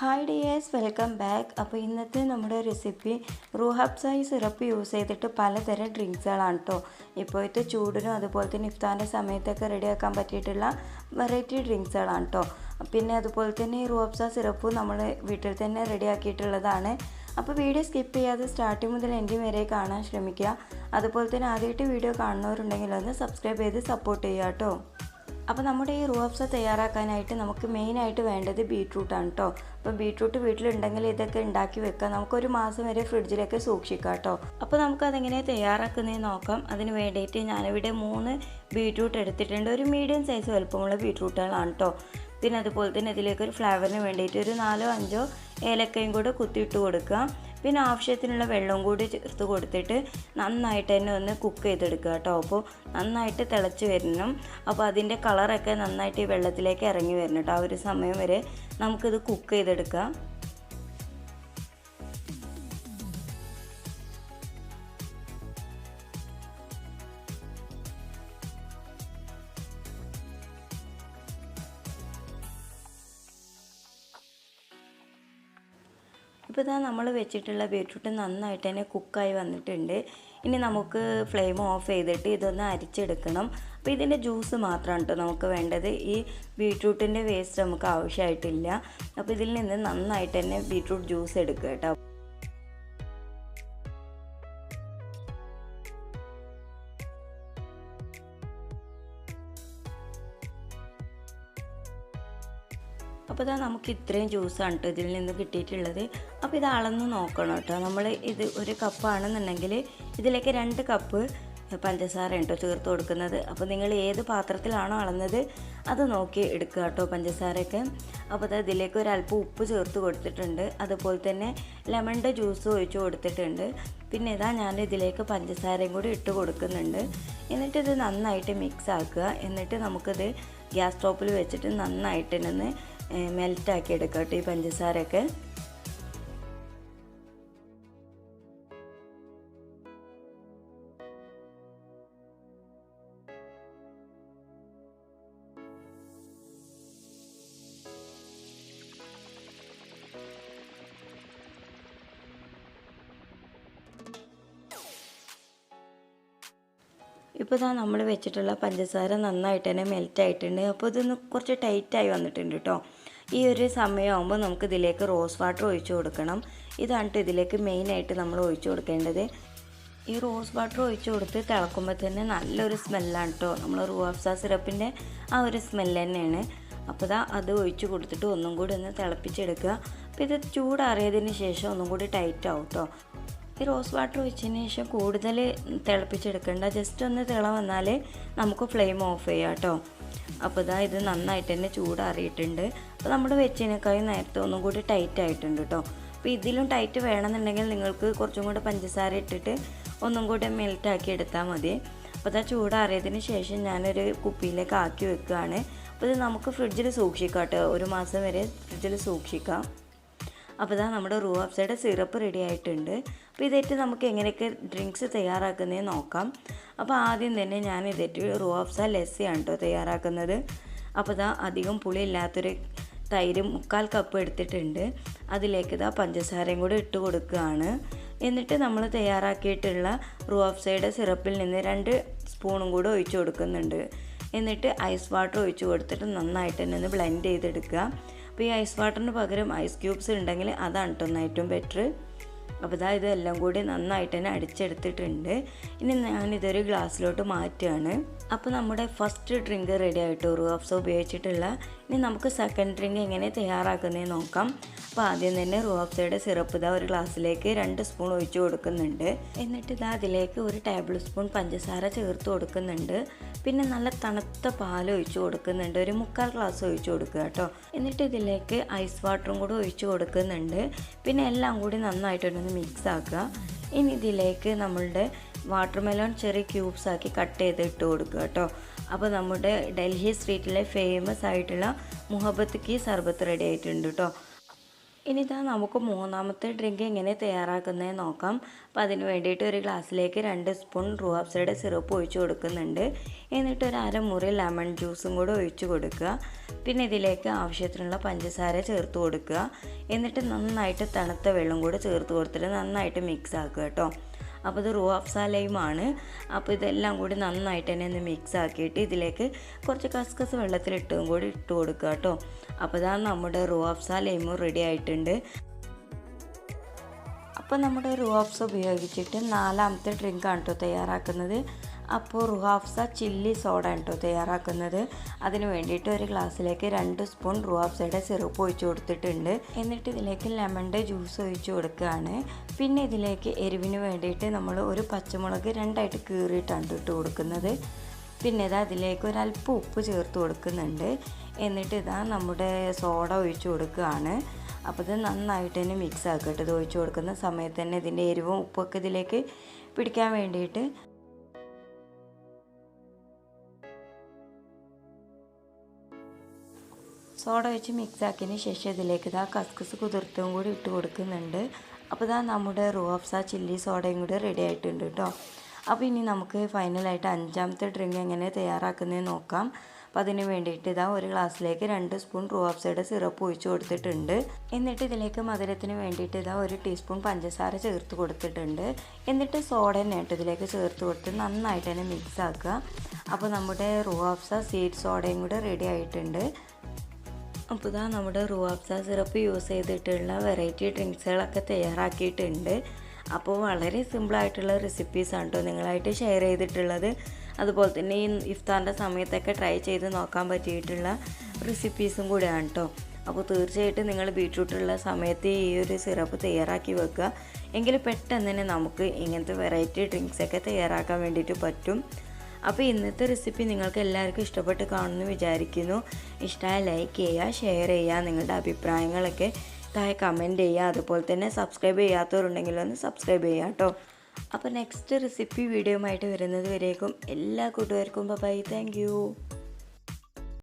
Hi dears welcome back അപ്പോൾ ഇന്നത്തെ നമ്മുടെ റെസിപ്പി റൂഹബ്സായി സിറപ്പ് യൂസ് ചെയ്തിട്ട് പലതരം ഡ്രിങ്ക്സുകളാണ് കേട്ടോ ഇപ്പോഴത്തെ ചൂടിനും അതുപോലെ തന്നെ ഇഫ്താറിന്റെ സമയത്തൊക്കെ റെഡിയാക്കാൻ പറ്റിയിട്ടുള്ള വെറൈറ്റി ഡ്രിങ്ക്സുകളാണ് കേട്ടോ പിന്നെ അതുപോലെ തന്നെ ഈ റൂഹബ്സ സിറപ്പ് നമ്മൾ വീട്ടിൽ തന്നെ റെഡിയാക്കിയിട്ടുള്ളതാണ് അപ്പോൾ വീഡിയോ സ്കിപ്പ് ചെയ്യാതെ സ്റ്റാർട്ടിങ് മുതൽ എന്റെ വരെ കാണാൻ ശ്രമിക്കുക. അതുപോലെ തന്നെ ആദ്യമായിട്ട് വീഡിയോ കാണുന്നവരുണ്ടെങ്കിൽ ഒന്ന് സബ്സ്ക്രൈബ് ചെയ്ത് സപ്പോർട്ട് ചെയ്യുക കേട്ടോ. അപ്പോൾ നമ്മുടെ ഈ റൂഹബ്സ തയ്യാറാക്കാനായിട്ട് നമുക്ക് മെയിനായിട്ട് വേണ്ടത് ബീട്രൂട്ടാണ് കേട്ടോ അപ്പോൾ ബീട്രൂട്ട് വീട്ടിലുണ്ടെങ്കിൽ ഇതൊക്കെ ഉണ്ടാക്കി വെക്കാം നമുക്കൊരു മാസം വരെ ഫ്രിഡ്ജിലൊക്കെ സൂക്ഷിക്കാം കേട്ടോ അപ്പോൾ നമുക്കതെങ്ങനെ തയ്യാറാക്കുന്നതെന്ന് നോക്കാം. അതിന് വേണ്ടിയിട്ട് ഞാനിവിടെ മൂന്ന് ബീട്രൂട്ട് എടുത്തിട്ടുണ്ട്. ഒരു മീഡിയം സൈസ് വലുപ്പമുള്ള ബീട്രൂട്ടുകളാണ് കേട്ടോ പിന്നെ അതുപോലെ തന്നെ ഇതിലേക്ക് ഒരു ഫ്ലേവറിന് വേണ്ടിയിട്ട് ഒരു നാലോ അഞ്ചോ ഏലക്കയും കൂടെ കുത്തിയിട്ട് കൊടുക്കുക പിന്നെ ആവശ്യത്തിനുള്ള വെള്ളവും കൂടി ചേർത്ത് കൊടുത്തിട്ട് നന്നായിട്ട് തന്നെ ഒന്ന് കുക്ക് ചെയ്തെടുക്കുക കേട്ടോ. അപ്പോൾ നന്നായിട്ട് തിളച്ച് വരണം. അപ്പോൾ അതിന്റെ കളറൊക്കെ നന്നായിട്ട് ഈ വെള്ളത്തിലേക്ക് ഇറങ്ങി വരണം കേട്ടോ. ആ ഒരു സമയം വരെ നമുക്കിത് കുക്ക് ചെയ്തെടുക്കാം. ഇപ്പോൾ ഇതാ നമ്മൾ വെച്ചിട്ടുള്ള ബീട്രൂട്ട് നന്നായിട്ട് തന്നെ കുക്കായി വന്നിട്ടുണ്ട്. ഇനി നമുക്ക് ഫ്ലെയിം ഓഫ് ചെയ്തിട്ട് ഇതൊന്ന് അരിച്ചെടുക്കണം. അപ്പോൾ ഇതിന്റെ ജ്യൂസ് മാത്രമാണ് കേട്ടോ നമുക്ക് വേണ്ടത്. ഈ ബീട്രൂട്ടിന്റെ വേസ്റ്റ് നമുക്ക് ആവശ്യമായിട്ടില്ല. അപ്പോൾ ഇതിൽ നിന്ന് നന്നായിട്ട് തന്നെ ബീട്രൂട്ട് ജ്യൂസ് എടുക്കുക കേട്ടോ. അപ്പോൾ ഇതാ നമുക്ക് ഇത്രയും ജ്യൂസാണ് കേട്ടോ ഇതിൽ നിന്ന് കിട്ടിയിട്ടുള്ളത്. അപ്പോൾ ഇത് അളന്ന് നോക്കണം കേട്ടോ നമ്മൾ ഇത് ഒരു കപ്പാണെന്നുണ്ടെങ്കിൽ ഇതിലേക്ക് രണ്ട് കപ്പ് പഞ്ചസാര കേട്ടോ ചേർത്ത് കൊടുക്കുന്നത്. അപ്പോൾ നിങ്ങൾ ഏത് പാത്രത്തിലാണോ അളന്നത് അത് നോക്കി എടുക്കുക കേട്ടോ പഞ്ചസാരയൊക്കെ. അപ്പോൾ അത് ഇതിലേക്ക് ഒരല്പം ഉപ്പ് ചേർത്ത് കൊടുത്തിട്ടുണ്ട്. അതുപോലെ തന്നെ ലെമണിന്റെ ജ്യൂസ് ഒഴിച്ച് കൊടുത്തിട്ടുണ്ട്. പിന്നെ ഇതാ ഞാൻ ഇതിലേക്ക് പഞ്ചസാരയും കൂടി ഇട്ട് കൊടുക്കുന്നുണ്ട്. എന്നിട്ടിത് നന്നായിട്ട് മിക്സ് ആക്കുക. എന്നിട്ട് നമുക്കിത് ഗ്യാസ് സ്റ്റോപ്പിൽ വെച്ചിട്ട് നന്നായിട്ട് തന്നെ മെൽറ്റാക്കി എടുക്കാം കേട്ടോ ഈ പഞ്ചസാരയൊക്കെ. ഇപ്പോൾ ഇതാ നമ്മൾ വെച്ചിട്ടുള്ള പഞ്ചസാര നന്നായിട്ട് തന്നെ മെൽറ്റ് ആയിട്ടുണ്ട് അപ്പോൾ ഇതൊന്ന് കുറച്ച് ടൈറ്റായി വന്നിട്ടുണ്ട് കേട്ടോ. ഈ ഒരു സമയമാകുമ്പോൾ നമുക്ക് ഇതിലേക്ക് റോസ് വാട്ടർ ഒഴിച്ചു കൊടുക്കണം. ഇതാണ് ഇതിലേക്ക് മെയിനായിട്ട് നമ്മൾ ഒഴിച്ചു കൊടുക്കേണ്ടത്. ഈ റോസ് വാട്ടർ ഒഴിച്ചു കൊടുത്ത് തിളക്കുമ്പോൾ തന്നെ നല്ലൊരു സ്മെല്ലാണ് കേട്ടോ നമ്മൾ റൂഹഫ്സ സിറപ്പിന്റെ ആ ഒരു സ്മെല്ല് തന്നെയാണ്. അപ്പോൾ ഇതാ അത് ഒഴിച്ചു കൊടുത്തിട്ട് ഒന്നും കൂടി ഒന്ന് തിളപ്പിച്ചെടുക്കുക. അപ്പോൾ ഇത് ചൂടാറിയതിന് ശേഷം ഒന്നും കൂടി ടൈറ്റ് ആവും കേട്ടോ ഈ റോസ് വാട്ടർ ഒഴിച്ചതിന് ശേഷം കൂടുതൽ തിളപ്പിച്ചെടുക്കേണ്ട. ജസ്റ്റ് ഒന്ന് തിള വന്നാൽ നമുക്ക് ഫ്ലെയിം ഓഫ് ചെയ്യാം കേട്ടോ. അപ്പോൾ ഇതാ ഇത് നന്നായിട്ട് തന്നെ ചൂടാറിയിട്ടുണ്ട്. അപ്പോൾ നമ്മൾ വെച്ചതിനേക്കാളും നേരത്തെ ഒന്നും കൂടി ടൈറ്റ് ആയിട്ടുണ്ട് കേട്ടോ. അപ്പോൾ ഇതിലും ടൈറ്റ് വേണമെന്നുണ്ടെങ്കിൽ നിങ്ങൾക്ക് കുറച്ചും കൂടെ പഞ്ചസാര ഇട്ടിട്ട് ഒന്നും കൂടി മെൽറ്റാക്കി എടുത്താൽ മതി. അപ്പോൾ ഇതാ ചൂടാറിയതിന് ശേഷം ഞാനൊരു കുപ്പിയിലേക്ക് ആക്കി വെക്കുകയാണ്. അപ്പോൾ ഇത് നമുക്ക് ഫ്രിഡ്ജിൽ സൂക്ഷിക്കാം കേട്ടോ. ഒരു മാസം വരെ ഫ്രിഡ്ജിൽ സൂക്ഷിക്കാം. അപ്പോൾ ഇതാ നമ്മുടെ റൂ അപ്സൈഡ് സിറപ്പ് റെഡി ആയിട്ടുണ്ട്. അപ്പോൾ ഇതേറ്റ് നമുക്ക് എങ്ങനെയൊക്കെ ഡ്രിങ്ക്സ് തയ്യാറാക്കുന്നതെന്ന് നോക്കാം. അപ്പോൾ ആദ്യം തന്നെ ഞാൻ ഇതേറ്റ് റൂ അപ്സ ലസ്സിയാണ് കേട്ടോ തയ്യാറാക്കുന്നത്. അപ്പോൾ ഇതാ അധികം പുളി ഇല്ലാത്തൊരു തൈര് മുക്കാൽ കപ്പ് എടുത്തിട്ടുണ്ട്. അതിലേക്ക് ഇതാ പഞ്ചസാരയും കൂടി ഇട്ട് കൊടുക്കുകയാണ്. എന്നിട്ട് നമ്മൾ തയ്യാറാക്കിയിട്ടുള്ള റൂ അപ്സൈഡ് സിറപ്പിൽ നിന്ന് രണ്ട് സ്പൂണും കൂടി ഒഴിച്ചു കൊടുക്കുന്നുണ്ട്. എന്നിട്ട് ഐസ് വാട്ടർ ഒഴിച്ച് കൊടുത്തിട്ട് നന്നായിട്ട് തന്നെ ഒന്ന് ബ്ലെൻഡ് ചെയ്തെടുക്കുക. അപ്പോൾ ഈ ഐസ് വാട്ടറിന് പകരം ഐസ് ക്യൂബ്സ് ഉണ്ടെങ്കിൽ അതാണ് കേട്ടോ ഏറ്റവും ബെറ്റർ അപ്പോൾ ഇതാ ഇതെല്ലാം കൂടി നന്നായിട്ട് തന്നെ അടിച്ചെടുത്തിട്ടുണ്ട്. ഇനി ഞാൻ ഇതൊരു ഗ്ലാസ്സിലോട്ട് മാറ്റുകയാണ്. അപ്പോൾ നമ്മുടെ ഫസ്റ്റ് ഡ്രിങ്ക് റെഡി ആയിട്ട് റൂഹഫ്സ ഉപയോഗിച്ചിട്ടുള്ള ഇനി നമുക്ക് സെക്കൻഡ് ഡ്രിങ്ക് എങ്ങനെ തയ്യാറാക്കുന്നതെന്ന് നോക്കാം. അപ്പോൾ ആദ്യം തന്നെ റൂഹഫ്സയുടെ സിറപ്പ് ഇതാ ഒരു ഗ്ലാസ്സിലേക്ക് രണ്ട് സ്പൂൺ ഒഴിച്ചു കൊടുക്കുന്നുണ്ട്. എന്നിട്ട് ഇതാ അതിലേക്ക് ഒരു ടേബിൾ സ്പൂൺ പഞ്ചസാര ചേർത്ത് കൊടുക്കുന്നുണ്ട്. പിന്നെ നല്ല തണുത്ത പാൽ ഒഴിച്ചു കൊടുക്കുന്നുണ്ട്. ഒരു മുക്കാൽ ഗ്ലാസ് ഒഴിച്ചു കൊടുക്കുക കേട്ടോ. എന്നിട്ട് ഇതിലേക്ക് ഐസ് വാട്ടറും കൂടി ഒഴിച്ചു കൊടുക്കുന്നുണ്ട്. പിന്നെ എല്ലാം കൂടി നന്നായിട്ടൊന്ന് മിക്സ് ആക്കുക. ഇനി ഇതിലേക്ക് നമ്മളുടെ വാട്ടർമെലോൺ ചെറിയ ക്യൂബ്സ് ആക്കി കട്ട് ചെയ്ത് ഇട്ട് കൊടുക്കുക കേട്ടോ. അപ്പോൾ നമ്മുടെ ഡൽഹി സ്ട്രീറ്റിലെ ഫേമസ് ആയിട്ടുള്ള മുഹബത്ത് കി സർബത്ത് റെഡി ആയിട്ടുണ്ട് കേട്ടോ ഇനി ഇതാ നമുക്ക് മൂന്നാമത്തെ ഡ്രിങ്ക് എങ്ങനെ തയ്യാറാക്കുന്നത് നോക്കാം. അപ്പോൾ അതിന് വേണ്ടിയിട്ട് ഒരു ഗ്ലാസ്സിലേക്ക് രണ്ട് സ്പൂൺ റൂഹാബ്സയുടെ സിറപ്പ് ഒഴിച്ചു കൊടുക്കുന്നുണ്ട്. എന്നിട്ട് ഒരു അരമുറി ലെമൺ ജ്യൂസും കൂടെ ഒഴിച്ചു കൊടുക്കുക. പിന്നെ ഇതിലേക്ക് ആവശ്യത്തിനുള്ള പഞ്ചസാര ചേർത്ത് കൊടുക്കുക. എന്നിട്ട് നന്നായിട്ട് തണുത്ത വെള്ളം കൂടെ ചേർത്ത് കൊടുത്തിട്ട് നന്നായിട്ട് മിക്സ് ആക്കുക കേട്ടോ അപ്പോൾ ഇത് റൂഹാഫ്സ ലൈമാണ് അപ്പോൾ ഇതെല്ലാം കൂടി നന്നായിട്ട് തന്നെ ഒന്ന് മിക്സ് ആക്കിയിട്ട് ഇതിലേക്ക് കുറച്ച് കസ്കസ് വെള്ളത്തിലിട്ടും കൂടി ഇട്ട് കൊടുക്കുക കേട്ടോ. അപ്പോൾ ഇതാ നമ്മുടെ റൂഹാഫ്സ ലൈമും റെഡി ആയിട്ടുണ്ട്. അപ്പോൾ നമ്മുടെ റുഹാഫ്സ ഉപയോഗിച്ചിട്ട് നാലാമത്തെ ഡ്രിങ്കാണ് കേട്ടോ തയ്യാറാക്കുന്നത്. അപ്പോൾ റുഹാഫ്സ ചില്ലി സോഡ കേട്ടോ തയ്യാറാക്കുന്നത്. അതിന് വേണ്ടിയിട്ട് ഒരു ഗ്ലാസ്സിലേക്ക് രണ്ട് സ്പൂൺ റുഹാഫ്സയുടെ സിറപ്പ് ഒഴിച്ചു കൊടുത്തിട്ടുണ്ട്. എന്നിട്ട് ഇതിലേക്ക് ലെമണിന്റെ ജ്യൂസ് ഒഴിച്ച് കൊടുക്കുകയാണ്. പിന്നെ ഇതിലേക്ക് എരിവിന് വേണ്ടിയിട്ട് നമ്മൾ ഒരു പച്ചമുളക് രണ്ടായിട്ട് കീറിയിട്ടാണ് ഇട്ട് കൊടുക്കുന്നത്. പിന്നെ ഇതാ അതിലേക്ക് ഒരല്പം ഉപ്പ് ചേർത്ത് കൊടുക്കുന്നുണ്ട്. എന്നിട്ട് ഇതാ നമ്മുടെ സോഡ ഒഴിച്ചു കൊടുക്കുകയാണ്. അപ്പോൾ ഇത് നന്നായിട്ട് തന്നെ മിക്സ് ആക്കട്ടെ. ഇത് ഒഴിച്ചു കൊടുക്കുന്ന സമയത്ത് തന്നെ ഇതിന്റെ എരിവും ഉപ്പൊക്കെ ഇതിലേക്ക് പിടിക്കാൻ വേണ്ടിയിട്ട് സോഡ വെച്ച് മിക്സ് ആക്കിയതിന് ശേഷം ഇതിലേക്ക് ഇതാ കസ്കസ് കുതിർത്തും കൂടി ഇട്ട് കൊടുക്കുന്നുണ്ട്. അപ്പോൾ ഇതാ നമ്മുടെ റൂഹഫ്സ ചില്ലി സോഡയും കൂടി റെഡി ആയിട്ടുണ്ട് കേട്ടോ അപ്പോൾ ഇനി നമുക്ക് ഫൈനലായിട്ട് അഞ്ചാമത്തെ ഡ്രിങ്ക് എങ്ങനെ തയ്യാറാക്കുന്നത് നോക്കാം. അപ്പോൾ അതിന് വേണ്ടിയിട്ട് ഇതാ ഒരു ഗ്ലാസ്സിലേക്ക് രണ്ട് സ്പൂൺ റൂഹഫ്സയുടെ സിറപ്പ് ഒഴിച്ച് കൊടുത്തിട്ടുണ്ട്. എന്നിട്ട് ഇതിലേക്ക് മധുരത്തിന് വേണ്ടിയിട്ട് ഇതാ ഒരു ടീസ്പൂൺ പഞ്ചസാര ചേർത്ത് കൊടുത്തിട്ടുണ്ട്. എന്നിട്ട് സോഡ തന്നെ ഇതിലേക്ക് ചേർത്ത് കൊടുത്ത് നന്നായിട്ട് തന്നെ മിക്സ് ആക്കുക. അപ്പോൾ നമ്മുടെ റൂഹഫ്സ സീഡ് സോഡയും കൂടെ റെഡി ആയിട്ടുണ്ട്. അപ്പോൾ ഇതാ നമ്മുടെ റുവാബ്സ സിറപ്പ് യൂസ് ചെയ്തിട്ടുള്ള വെറൈറ്റി ഡ്രിങ്ക്സുകളൊക്കെ തയ്യാറാക്കിയിട്ടുണ്ട്. അപ്പോൾ വളരെ സിമ്പിളായിട്ടുള്ള റെസിപ്പീസാണ് കേട്ടോ നിങ്ങളായിട്ട് ഷെയർ ചെയ്തിട്ടുള്ളത്. അതുപോലെ തന്നെ ഈ ഇഫ്താറിന്റെ സമയത്തൊക്കെ ട്രൈ ചെയ്ത് നോക്കാൻ പറ്റിയിട്ടുള്ള റെസിപ്പീസും കൂടെയാണ് കേട്ടോ അപ്പോൾ തീർച്ചയായിട്ടും നിങ്ങൾ ബീട്രൂട്ടുള്ള സമയത്ത് ഈ ഒരു സിറപ്പ് തയ്യാറാക്കി വെക്കുക. എങ്കിൽ പെട്ടെന്ന് തന്നെ നമുക്ക് ഇങ്ങനത്തെ വെറൈറ്റി ഡ്രിങ്ക്സൊക്കെ തയ്യാറാക്കാൻ വേണ്ടിയിട്ട് പറ്റും. അപ്പോൾ ഇന്നത്തെ റെസിപ്പി നിങ്ങൾക്ക് എല്ലാവർക്കും ഇഷ്ടപ്പെട്ട് കാണുമെന്ന് വിചാരിക്കുന്നു. ഇഷ്ടമായ ലൈക്ക് ചെയ്യുക ഷെയർ ചെയ്യുക നിങ്ങളുടെ അഭിപ്രായങ്ങളൊക്കെ താഴെ കമന്റ് ചെയ്യുക. അതുപോലെ തന്നെ സബ്സ്ക്രൈബ് ചെയ്യാത്തവരുണ്ടെങ്കിൽ ഒന്ന് സബ്സ്ക്രൈബ് ചെയ്യുക കേട്ടോ അപ്പോൾ നെക്സ്റ്റ് റെസിപ്പി വീഡിയോ ആയിട്ട് വരുന്നത് വരേക്കും എല്ലാ കൂട്ടുകാർക്കും ബൈ താങ്ക്